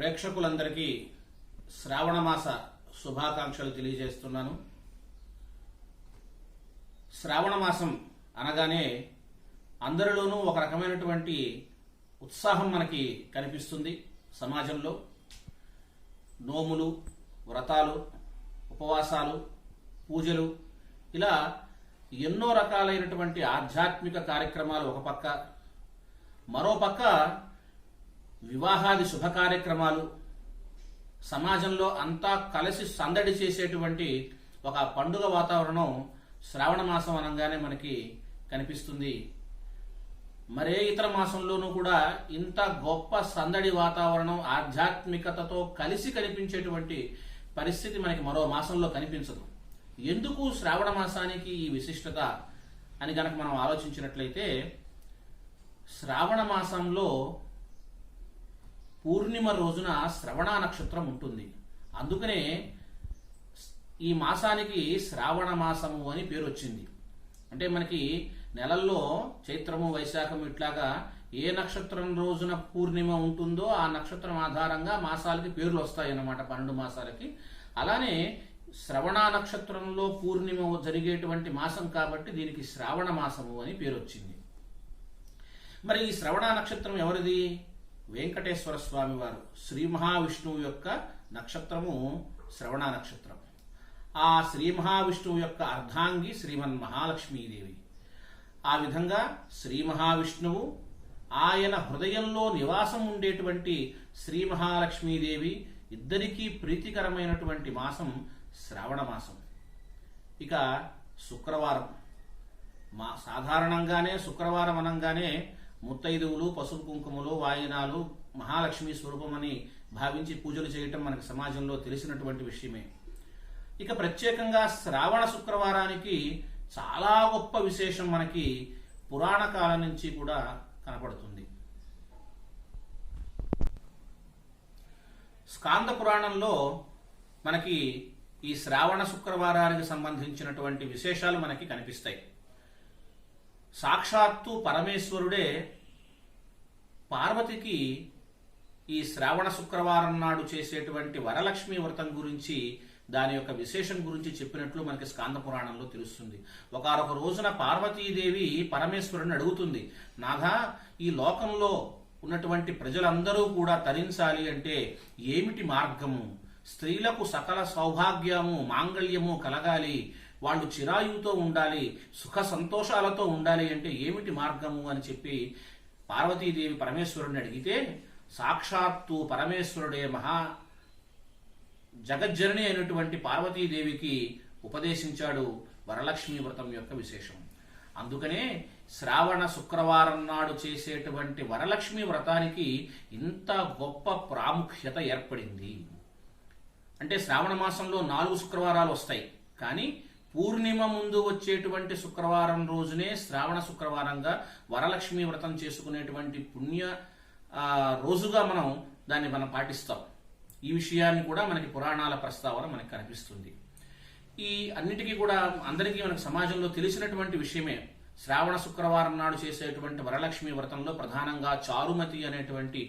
ప్రేక్షకులందరికీ శ్రావణమాస శుభాకాంక్షలు తెలియజేస్తున్నాను. శ్రావణ మాసం అనగానే అందరిలోనూ ఒక రకమైనటువంటి ఉత్సాహం మనకి కనిపిస్తుంది సమాజంలో. నోములు వ్రతాలు ఉపవాసాలు పూజలు ఇలా ఎన్నో రకాలైనటువంటి ఆధ్యాత్మిక కార్యక్రమాలు ఒక పక్క మరో పక్క వివాహాది శుభ కార్యక్రమాలు సమాజంలో అంతా కలిసి సందడి చేసేటువంటి ఒక పండుగ వాతావరణం శ్రావణ మాసం అనగానే మనకి కనిపిస్తుంది. మరే ఇతర మాసంలోనూ కూడా ఇంత గొప్ప సందడి వాతావరణం ఆధ్యాత్మికతతో కలిసి కనిపించేటువంటి పరిస్థితి మనకి మరో మాసంలో కనిపించదు. ఎందుకు శ్రావణ మాసానికి ఈ విశిష్టత అని గనక మనం ఆలోచించినట్లయితే శ్రావణ మాసంలో పూర్ణిమ రోజున శ్రవణ నక్షత్రం ఉంటుంది. అందుకనే ఈ మాసానికి శ్రావణ మాసము అని పేరు వచ్చింది. అంటే మనకి నెలల్లో చైత్రము వైశాఖము ఇట్లాగా ఏ నక్షత్రం రోజున పూర్ణిమ ఉంటుందో ఆ నక్షత్రం ఆధారంగా మాసాలకి పేర్లు వస్తాయి అన్నమాట పన్నెండు మాసాలకి. అలానే శ్రవణ నక్షత్రంలో పూర్ణిమ జరిగేటువంటి మాసం కాబట్టి దీనికి శ్రావణ మాసము అని పేరు వచ్చింది. మరి ఈ శ్రవణ నక్షత్రం ఎవరిది? వెంకటేశ్వర స్వామి వారు శ్రీ మహావిష్ణువు యొక్క నక్షత్రము శ్రవణ నక్షత్రం ఆ శ్రీ మహావిష్ణువు యొక్క అర్ధాంగి శ్రీమన్ మహాలక్ష్మీదేవి. ఆ విధంగా శ్రీ మహావిష్ణువు ఆయన హృదయంలో నివాసం ఉండేటువంటి శ్రీ మహాలక్ష్మీదేవి ఇద్దరికీ ప్రీతికరమైనటువంటి మాసం శ్రావణ మాసం. ఇక శుక్రవారం. మా సాధారణంగానే శుక్రవారం అనగానే ముత్తైదువులు పసుపు కుంకుమలు వాయినాలు మహాలక్ష్మి స్వరూపమని భావించి పూజలు చేయటం మనకి సమాజంలో తెలిసినటువంటి విషయమే. ఇక ప్రత్యేకంగా శ్రావణ శుక్రవారానికి చాలా గొప్ప విశేషం మనకి పురాణ కాలం నుంచి కూడా కనపడుతుంది. స్కాంద పురాణంలో మనకి ఈ శ్రావణ శుక్రవారానికి సంబంధించినటువంటి విశేషాలు మనకి కనిపిస్తాయి. సాక్షాత్తు పరమేశ్వరుడే పార్వతికి ఈ శ్రావణ శుక్రవారం నాడు చేసేటువంటి వరలక్ష్మి వ్రతం గురించి దాని యొక్క విశేషం గురించి చెప్పినట్లు మనకి స్కాంద పురాణంలో తెలుస్తుంది. ఒకనొక రోజున పార్వతీదేవి పరమేశ్వరుని అడుగుతుంది నాథా ఈ లోకంలో ఉన్నటువంటి ప్రజలందరూ కూడా తరించాలి అంటే ఏమిటి మార్గము? స్త్రీలకు సకల సౌభాగ్యము మాంగళ్యము కలగాలి. వాళ్ళు చిరాయుతో ఉండాలి సుఖ సంతోషాలతో ఉండాలి అంటే ఏమిటి మార్గము అని చెప్పి పార్వతీదేవి పరమేశ్వరుని అడిగితే సాక్షాత్తు పరమేశ్వరుడే మహా జగజ్జనని అయినటువంటి పార్వతీదేవికి ఉపదేశించాడు వరలక్ష్మి వ్రతం యొక్క విశేషం. అందుకనే శ్రావణ శుక్రవారం నాడు చేసేటువంటి వరలక్ష్మి వ్రతానికి ఇంత గొప్ప ప్రాముఖ్యత ఏర్పడింది. అంటే శ్రావణ మాసంలో నాలుగు శుక్రవారాలు వస్తాయి. కానీ పూర్ణిమ ముందు వచ్చేటువంటి శుక్రవారం రోజునే శ్రావణ శుక్రవారంగా వరలక్ష్మి వ్రతం చేసుకునేటువంటి పుణ్య రోజుగా మనం దాన్ని మనం పాటిస్తాం. ఈ విషయాన్ని కూడా మనకి పురాణాల ప్రస్తావన మనకి కనిపిస్తుంది. ఈ అన్నిటికీ కూడా అందరికీ మనకు సమాజంలో తెలిసినటువంటి విషయమే. శ్రావణ శుక్రవారం నాడు చేసేటువంటి వరలక్ష్మి వ్రతంలో ప్రధానంగా చారుమతి అనేటువంటి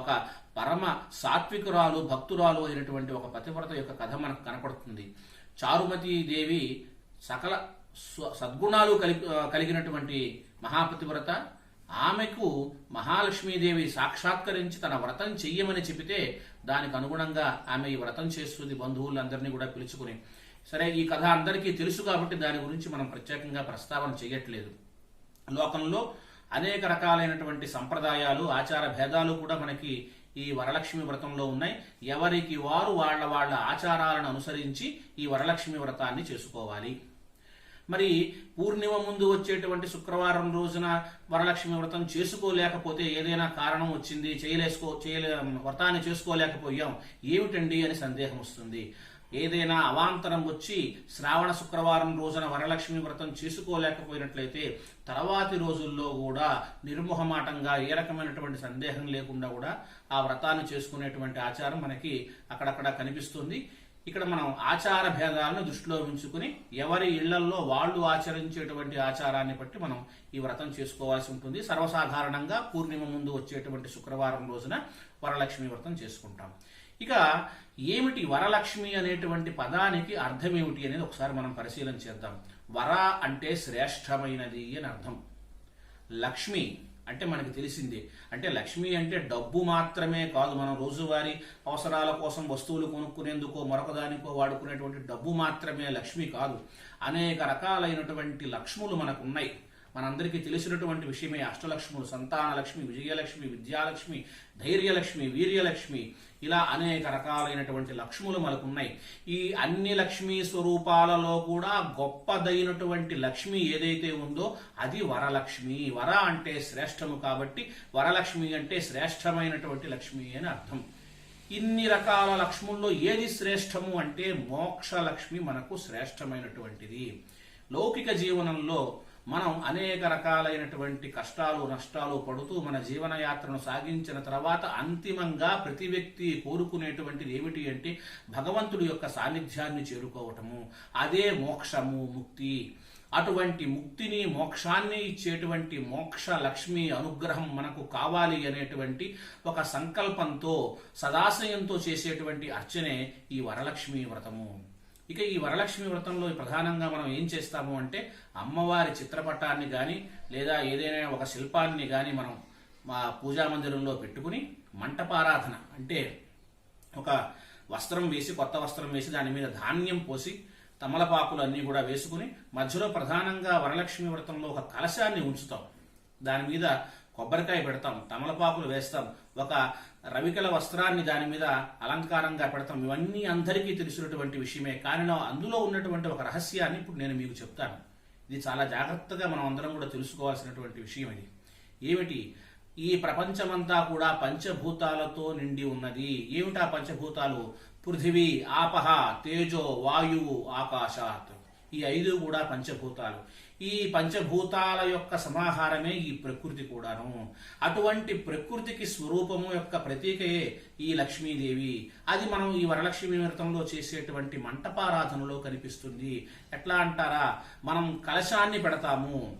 ఒక పరమ సాత్వికురాలు భక్తురాలు అయినటువంటి ఒక పతివ్రత యొక్క కథ మనకు కనపడుతుంది. చారుమతీదేవి సకల సద్గుణాలు కలిగి కలిగినటువంటి మహాపతివ్రత. ఆమెకు మహాలక్ష్మీదేవి సాక్షాత్కరించి తన వ్రతం చెయ్యమని చెబితే దానికి అనుగుణంగా ఆమె ఈ వ్రతం చేస్తుంది బంధువులందరినీ కూడా పిలుచుకుని. సరే ఈ కథ అందరికీ తెలుసు కాబట్టి దాని గురించి మనం ప్రత్యేకంగా ప్రస్తావన చేయట్లేదు లోకంలో అనేక రకాలైనటువంటి సంప్రదాయాలు ఆచార భేదాలు కూడా మనకి ఈ వరలక్ష్మి వ్రతంలో ఉన్నాయి. ఎవరికి వారు వాళ్ళ వాళ్ళ ఆచారాలను అనుసరించి ఈ వరలక్ష్మి వ్రతాన్ని చేసుకోవాలి. మరి పూర్ణిమ ముందు వచ్చేటువంటి శుక్రవారం రోజున వరలక్ష్మి వ్రతం చేసుకోలేకపోతే ఏదైనా కారణం వచ్చింది చేయలేసుకో చేయలే వ్రతాన్ని చేసుకోలేకపోయాం. ఏమిటండి అని సందేహం వస్తుంది. ఏదైనా అవాంతరం వచ్చి శ్రావణ శుక్రవారం రోజున వరలక్ష్మి వ్రతం చేసుకోలేకపోయినట్లయితే తర్వాతి రోజుల్లో కూడా నిర్మోహమాటంగా ఏ రకమైనటువంటి సందేహం లేకుండా కూడా ఆ వ్రతాన్ని చేసుకునేటువంటి ఆచారం మనకి అక్కడక్కడ కనిపిస్తుంది. ఇక్కడ మనం ఆచార భేదాలను దృష్టిలో ఉంచుకుని ఎవరి ఇళ్ళల్లో వాళ్ళు ఆచరించేటువంటి ఆచారాన్ని బట్టి మనం ఈ వ్రతం చేసుకోవాల్సి ఉంటుంది. సర్వసాధారణంగా పూర్ణిమ ముందు వచ్చేటువంటి శుక్రవారం రోజున వరలక్ష్మి వ్రతం చేసుకుంటాం. ఇక ఏమిటి వరలక్ష్మి అనేటువంటి పదానికి అర్థం ఏమిటి అనేది ఒకసారి మనం పరిశీలన చేద్దాం. వర అంటే శ్రేష్టమైనది అని అర్థం. లక్ష్మి అంటే మనకి తెలిసిందే. అంటే లక్ష్మి అంటే డబ్బు మాత్రమే కాదు మనం రోజువారీ అవసరాల కోసం వస్తువులు కొనుక్కునేందుకో మరొకదానికో వాడుకునేటువంటి డబ్బు మాత్రమే లక్ష్మి కాదు. అనేక రకాలైనటువంటి లక్ష్ములు మనకు ఉన్నాయి. మనందరికీ తెలిసినటువంటి విషయమే అష్టలక్ష్ములు సంతానలక్ష్మి విజయలక్ష్మి విద్యాలక్ష్మి ధైర్యలక్ష్మి వీర్యలక్ష్మి ఇలా అనేక రకాలైనటువంటి లక్ష్ములు మనకున్నాయి. ఈ అన్ని లక్ష్మీ స్వరూపాలలో కూడా గొప్పదైనటువంటి లక్ష్మి ఏదైతే ఉందో అది వరలక్ష్మి. వర అంటే శ్రేష్టము కాబట్టి వరలక్ష్మి అంటే శ్రేష్టమైనటువంటి లక్ష్మి అని అర్థం. ఇన్ని రకాల లక్ష్ముల్లో ఏది శ్రేష్టము అంటే మోక్ష లక్ష్మి మనకు శ్రేష్టమైనటువంటిది. లౌకిక జీవనంలో మనం అనేక రకాలైనటువంటి కష్టాలు నష్టాలు పడుతూ మన జీవనయాత్రను సాగించిన తర్వాత అంతిమంగా ప్రతి వ్యక్తి కోరుకునేటువంటిది ఏమిటి అంటే భగవంతుడి యొక్క సాన్నిధ్యాన్ని చేరుకోవటము. అదే మోక్షము ముక్తి. అటువంటి ముక్తిని మోక్షాన్ని ఇచ్చేటువంటి మోక్ష లక్ష్మి అనుగ్రహం మనకు కావాలి అనేటువంటి ఒక సంకల్పంతో సదాశయంతో చేసేటువంటి అర్చనే ఈ వరలక్ష్మి వ్రతము. ఇక ఈ వరలక్ష్మి వ్రతంలో ప్రధానంగా మనం ఏం చేస్తాము అంటే అమ్మవారి చిత్రపటాన్ని కానీ లేదా ఏదైనా ఒక శిల్పాన్ని కానీ మనం మా పూజా మందిరంలో పెట్టుకుని మంటపారాధన అంటే ఒక వస్త్రం వేసి కొత్త వస్త్రం వేసి దాని మీద ధాన్యం పోసి తమలపాకులు అన్నీ కూడా వేసుకుని మధ్యలో ప్రధానంగా వరలక్ష్మి వ్రతంలో ఒక కలశాన్ని ఉంచుతాం. దాని మీద కొబ్బరికాయ పెడతాం తమలపాకులు వేస్తాం. ఒక రవికల వస్త్రాన్ని దాని మీద అలంకారంగా పెడతాం. ఇవన్నీ అందరికీ తెలిసినటువంటి విషయమే. కానీ అందులో ఉన్నటువంటి ఒక రహస్యాన్ని ఇప్పుడు నేను మీకు చెప్తాను. ఇది చాలా జాగ్రత్తగా మనం అందరం కూడా తెలుసుకోవాల్సినటువంటి విషయం ఇది. ఏమిటి? ఈ ప్రపంచమంతా కూడా పంచభూతాలతో నిండి ఉన్నది. ఏమిటా పంచభూతాలు? పృథివీ ఆపహ తేజో వాయువు ఆకాశాత్. ఈ ఐదు కూడా పంచభూతాలు. ఈ పంచభూతాల యొక్క సమాహారమే ఈ ప్రకృతి కూడాను. అటువంటి ప్రకృతికి స్వరూపము యొక్క ప్రతీకయే ఈ లక్ష్మీదేవి. అది మనం ఈ వరలక్ష్మి వ్రతంలో చేసేటువంటి మంటపారాధనలో కనిపిస్తుంది. ఎట్లా అంటారా? మనం కలశాన్ని పెడతాము.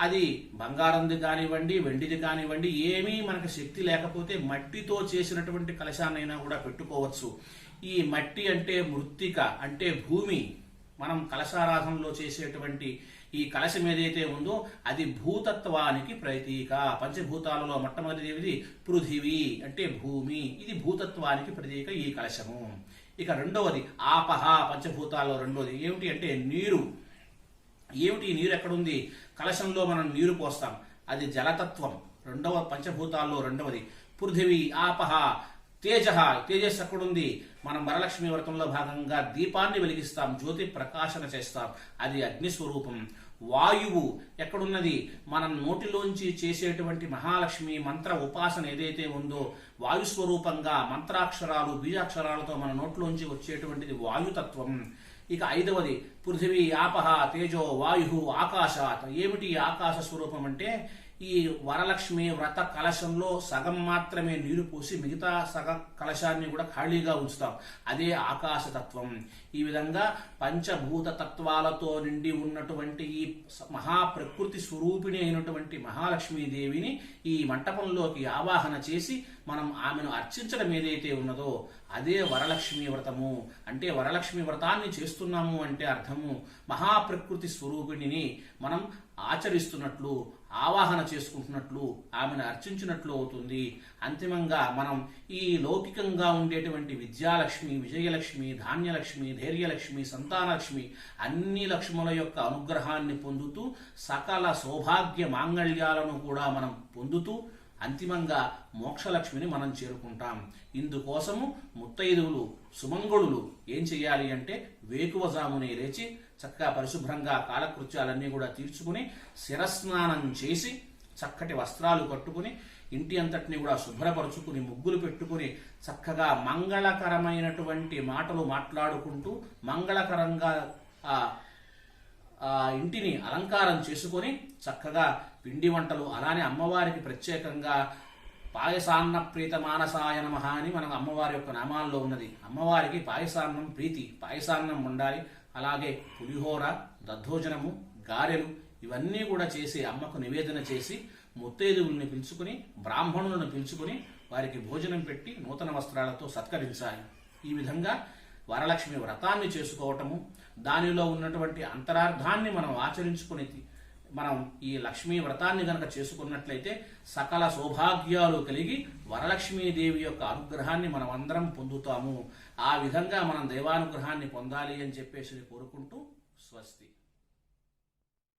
అది బంగారంది కానివ్వండి వెండిది కానివ్వండి ఏమీ మనకు శక్తి లేకపోతే మట్టితో చేసినటువంటి కలశాన్నైనా కూడా పెట్టుకోవచ్చు. ఈ మట్టి అంటే మృత్తిక అంటే భూమి. మనం కలశారాధనలో చేసేటువంటి ఈ కలశం ఏదైతే ఉందో అది భూతత్వానికి ప్రతీక. పంచభూతాలలో మొట్టమొదటిది పృథివీ అంటే భూమి. ఇది భూతత్వానికి ప్రతీక ఈ కలశము. ఇక రెండవది ఆపహ పంచభూతాల్లో రెండవది. ఏమిటి అంటే నీరు. ఏమిటి ఈ నీరు ఎక్కడుంది? కలశంలో మనం నీరు పోస్తాం. అది జలతత్వం. రెండవ పంచభూతాల్లో రెండవది. పృథివీ ఆపహ తేజ తేజస్ ఎక్కడుంది? మనం వరలక్ష్మి వ్రతంలో భాగంగా దీపాన్ని వెలిగిస్తాం జ్యోతి ప్రకాశన చేస్తాం. అది అగ్ని స్వరూపం. వాయువు ఎక్కడున్నది? మనం నోటిలోంచి చేసేటువంటి మహాలక్ష్మి మంత్ర ఉపాసన ఏదైతే ఉందో వాయు స్వరూపంగా మంత్రాక్షరాలు బీజాక్షరాలతో మన నోట్లోంచి వచ్చేటువంటిది వాయుతత్వం. ఇక ఐదవది పృథివీ ఆపహ తేజో వాయు ఆకాశాత్. ఏమిటి ఆకాశ స్వరూపం అంటే? ఈ వరలక్ష్మి వ్రత కలశంలో సగం మాత్రమే నీరు పోసి మిగతా సగ కలశాన్ని కూడా ఖాళీగా ఉంచుతాం. అదే ఆకాశతత్వం. ఈ విధంగా పంచభూత తత్వాలతో నిండి ఉన్నటువంటి ఈ మహా మహాప్రకృతి స్వరూపిణి అయినటువంటి మహాలక్ష్మీదేవిని ఈ మంటపంలోకి ఆవాహన చేసి మనం ఆమెను అర్చించడం ఏదైతే ఉన్నదో అదే వరలక్ష్మి వ్రతము. అంటే వరలక్ష్మి వ్రతాన్ని చేస్తున్నాము అంటే అర్థము మహాప్రకృతి స్వరూపిణిని మనం ఆచరిస్తున్నట్లు ఆవాహన చేసుకుంటున్నట్లు ఆమెను అర్చించినట్లు అవుతుంది. అంతిమంగా మనం ఈ లౌకికంగా ఉండేటువంటి విద్యాలక్ష్మి విజయలక్ష్మి ధాన్యలక్ష్మి ధైర్యలక్ష్మి సంతానలక్ష్మి అన్ని లక్ష్ముల యొక్క అనుగ్రహాన్ని పొందుతూ సకల సౌభాగ్య మాంగళ్యాలను కూడా మనం పొందుతూ అంతిమంగా మోక్షలక్ష్మిని మనం చేరుకుంటాం. ఇందుకోసము ముత్తైదువులు సుమంగళులు ఏం చేయాలి అంటే వేకువజామునే లేచి చక్కగా పరిశుభ్రంగా కాలకృత్యాలన్నీ కూడా తీర్చుకుని శిరస్నానం చేసి చక్కటి వస్త్రాలు కట్టుకుని ఇంటి అంతటిని కూడా శుభ్రపరుచుకుని ముగ్గులు పెట్టుకుని చక్కగా మంగళకరమైనటువంటి మాటలు మాట్లాడుకుంటూ మంగళకరంగా ఆ ఇంటిని అలంకారం చేసుకొని చక్కగా పిండి వంటలు అలానే అమ్మవారికి ప్రత్యేకంగా పాయసాన్న ప్రీత మానసాయ నమ అని మనకు అమ్మవారి యొక్క నామాల్లో ఉన్నది. అమ్మవారికి పాయసాన్నం ప్రీతి పాయసాన్నం ఉండాలి అలాగే పులిహోర దద్దోజనము గారెలు ఇవన్నీ కూడా చేసి అమ్మకు నివేదన చేసి ముత్తైదువుల్ని పిలుచుకుని బ్రాహ్మణులను పిలుచుకుని వారికి భోజనం పెట్టి నూతన వస్త్రాలతో సత్కరించాలి. ఈ విధంగా వరలక్ష్మి వ్రతాన్ని చేసుకోవటము దానిలో ఉన్నటువంటి అంతరార్థాన్ని మనం ఆచరించుకుని మనం ఈ లక్ష్మీ వ్రతాన్ని గనక చేసుకున్నట్లయితే సకల సౌభాగ్యాలు కలిగి వరలక్ష్మీదేవి యొక్క అనుగ్రహాన్ని మనం అందరం పొందుతాము. ఆ విధంగా మనం దైవానుగ్రహాన్ని పొందాలి అని చెప్పేసి కోరుకుంటూ స్వస్తి.